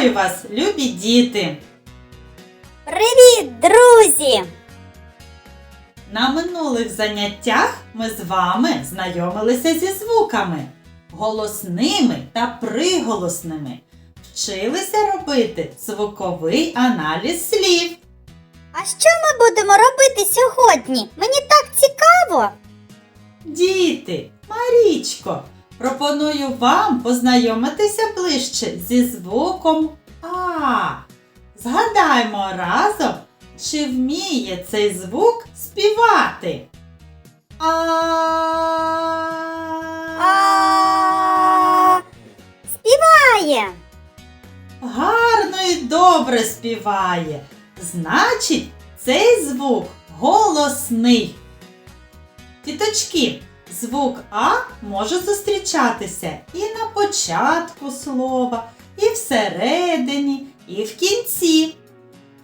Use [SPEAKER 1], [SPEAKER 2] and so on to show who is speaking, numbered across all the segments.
[SPEAKER 1] Вітаю вас, любі діти!
[SPEAKER 2] Привіт, друзі!
[SPEAKER 1] На минулих заняттях ми з вами знайомилися зі звуками голосними та приголосними. Вчилися робити звуковий аналіз слів.
[SPEAKER 2] А що ми будемо робити сьогодні? Мені так цікаво.
[SPEAKER 1] Діти, Марічко, пропоную вам познайомитися ближче зі звуком А. Згадаймо разом, чи вміє цей звук співати. А.
[SPEAKER 2] Співає.
[SPEAKER 1] Гарно і добре співає. Значить, цей звук голосний. Діточки, звук А може зустрічатися і на початку слова, і всередині, і в кінці.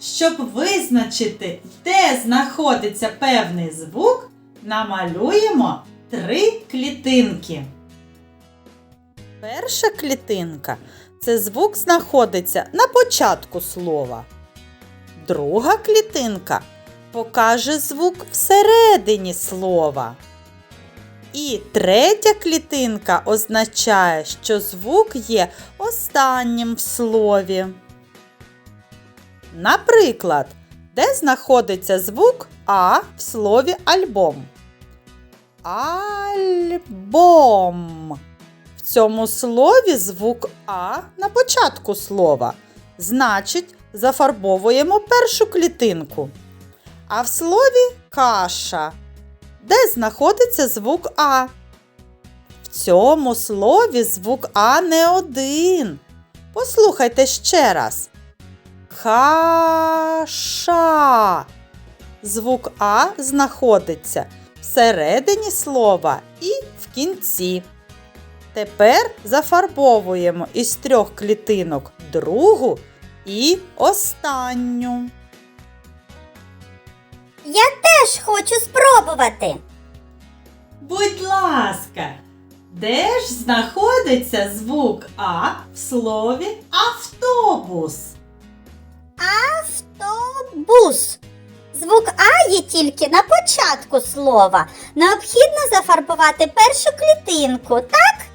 [SPEAKER 1] Щоб визначити, де знаходиться певний звук, намалюємо три клітинки. Перша клітинка це звук знаходиться на початку слова. Друга клітинка покаже звук всередині слова. І третя клітинка означає, що звук є останнім в слові. Наприклад, де знаходиться звук А в слові альбом? Альбом. В цьому слові звук А на початку слова. Значить, зафарбовуємо першу клітинку. А в слові каша. Де знаходиться звук А? В цьому слові звук А не один. Послухайте ще раз. Каша. Звук А знаходиться всередині слова і в кінці. Тепер зафарбовуємо із трьох клітинок другу і останню.
[SPEAKER 2] Я теж хочу спробувати.
[SPEAKER 1] Будь ласка, де ж знаходиться звук А в слові автобус?
[SPEAKER 2] Автобус. Звук А є тільки на початку слова. Необхідно зафарбувати першу клітинку, так?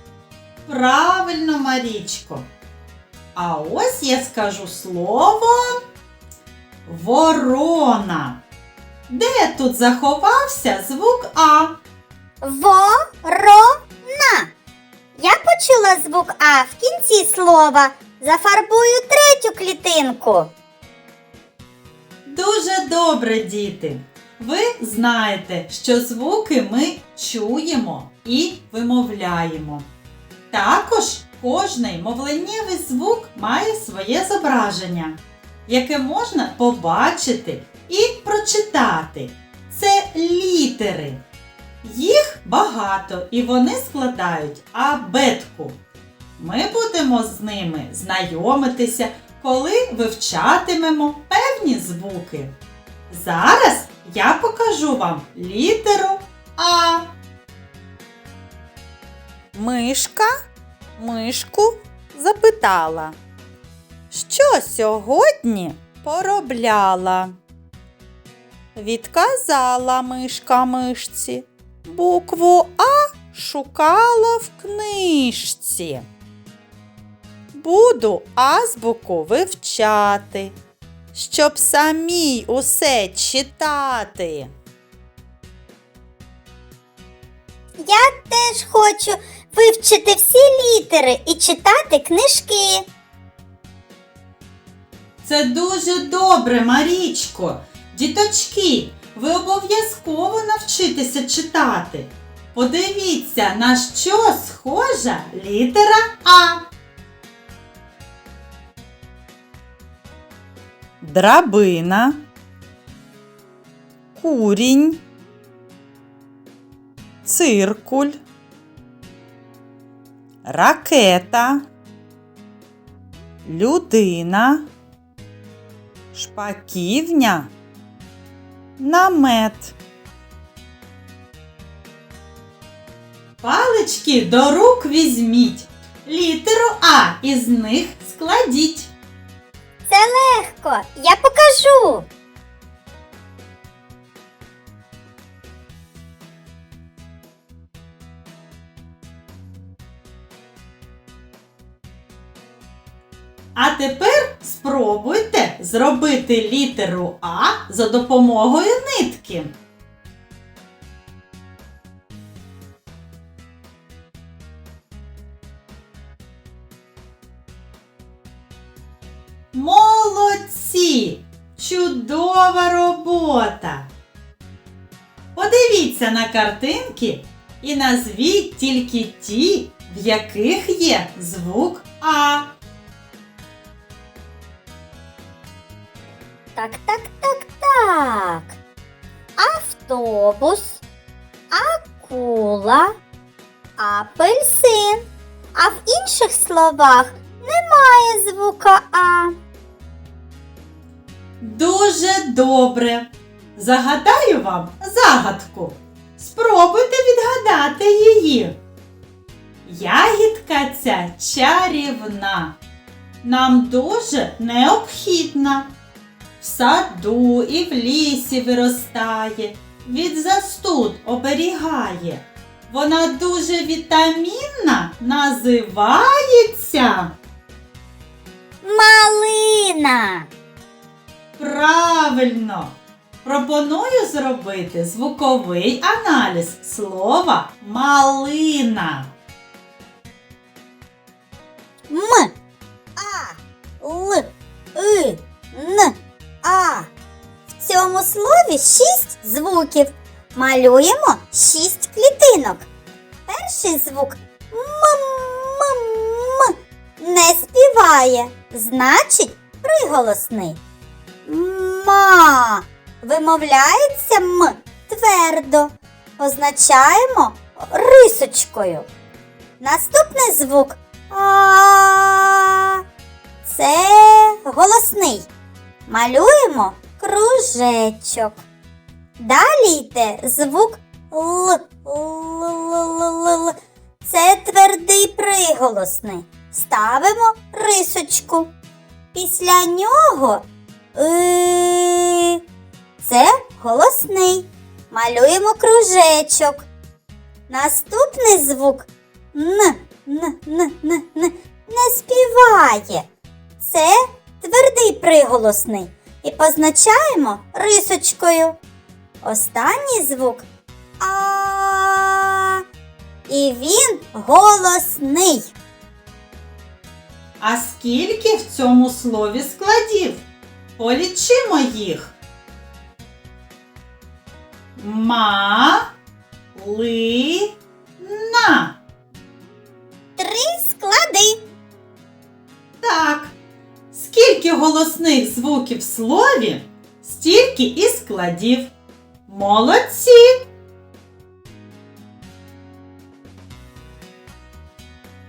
[SPEAKER 1] Правильно, Марічко. А ось я скажу слово ворона. Де тут заховався звук А?
[SPEAKER 2] Ворона. Я почула звук А в кінці слова. Зафарбую третю клітинку.
[SPEAKER 1] Дуже добре, діти. Ви знаєте, що звуки ми чуємо і вимовляємо. Також кожний мовленнєвий звук має своє зображення, яке можна побачити і прочитати. Це літери. Їх багато і вони складають абетку. Ми будемо з ними знайомитися, коли вивчатимемо певні звуки. Зараз я покажу вам літеру А. Мишка мишку запитала, що сьогодні поробляла. Відказала мишка мишці. Букву А шукала в книжці. Буду азбуку вивчати, щоб самій усе читати.
[SPEAKER 2] Я теж хочу вивчити всі літери і читати книжки.
[SPEAKER 1] Це дуже добре, Марічко. Діточки, ви обов'язково навчитеся читати. Подивіться, на що схожа літера А. Драбина. Курінь. Циркуль. Ракета. Людина. Шпаківня. Намет. Палички до рук візьміть. Літеру А із них складіть.
[SPEAKER 2] Це легко. Я покажу.
[SPEAKER 1] А тепер спробуйте зробити літеру А за допомогою нитки. Молодці! Чудова робота! Подивіться на картинки і назвіть тільки ті, в яких є звук А.
[SPEAKER 2] Так, так, так, так. Автобус, акула, апельсин. А в інших словах немає звука А.
[SPEAKER 1] Дуже добре. Загадаю вам загадку. Спробуйте відгадати її. Ягідка ця чарівна. Нам дуже необхідна. В саду і в лісі виростає, від застуд оберігає. Вона дуже вітамінна, називається.
[SPEAKER 2] Малина.
[SPEAKER 1] Правильно! Пропоную зробити звуковий аналіз слова малина.
[SPEAKER 2] М. А. Л. И. Н. А. В цьому слові шість звуків. Малюємо шість клітинок. Перший звук м-м-м не співає, значить приголосний. Ма. Вимовляється м твердо. Позначаємо рисочкою. Наступний звук а. Це голосний. Малюємо кружечок. Далі йде звук Л. Це твердий приголосний. Ставимо рисочку. Після нього и. Це голосний. Малюємо кружечок. Наступний звук Н. Н, н, н, н не співає. Це твердий приголосний. І позначаємо рисочкою. Останній звук А. І він голосний.
[SPEAKER 1] А скільки в цьому слові складів? Полічимо їх. Ма Скільки голосних звуків в слові, стільки і складів. Молодці!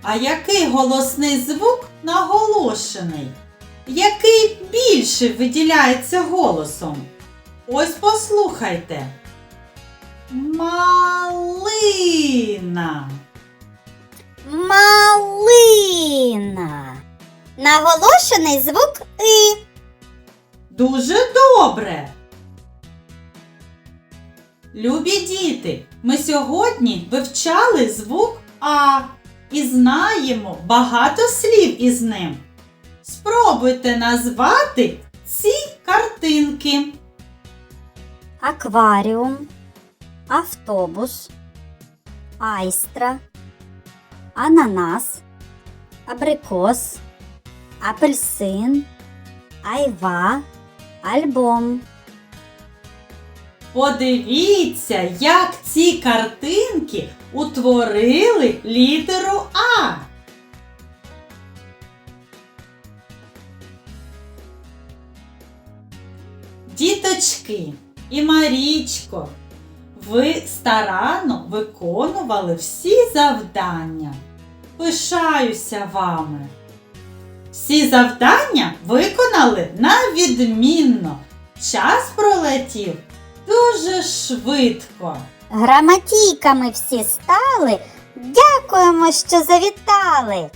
[SPEAKER 1] А який голосний звук наголошений? Який більше виділяється голосом? Ось послухайте. Малина.
[SPEAKER 2] Малина. Наголошений звук И.
[SPEAKER 1] Дуже добре. Любі діти, ми сьогодні вивчали звук А і знаємо багато слів із ним. Спробуйте назвати ці картинки.
[SPEAKER 2] Акваріум, автобус, айстра, ананас, абрикос, апельсин, айва, альбом.
[SPEAKER 1] Подивіться, як ці картинки утворили літеру А. Діточки і Марічко, ви старанно виконували всі завдання. Пишаюся вами. Всі завдання виконали на відмінно. Час пролетів дуже швидко.
[SPEAKER 2] Граматійками всі стали. Дякуємо, що завітали.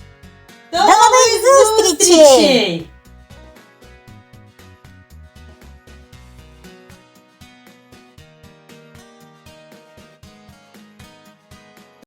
[SPEAKER 1] До
[SPEAKER 2] нових
[SPEAKER 1] нових
[SPEAKER 2] зустрічей!
[SPEAKER 1] зустрічей!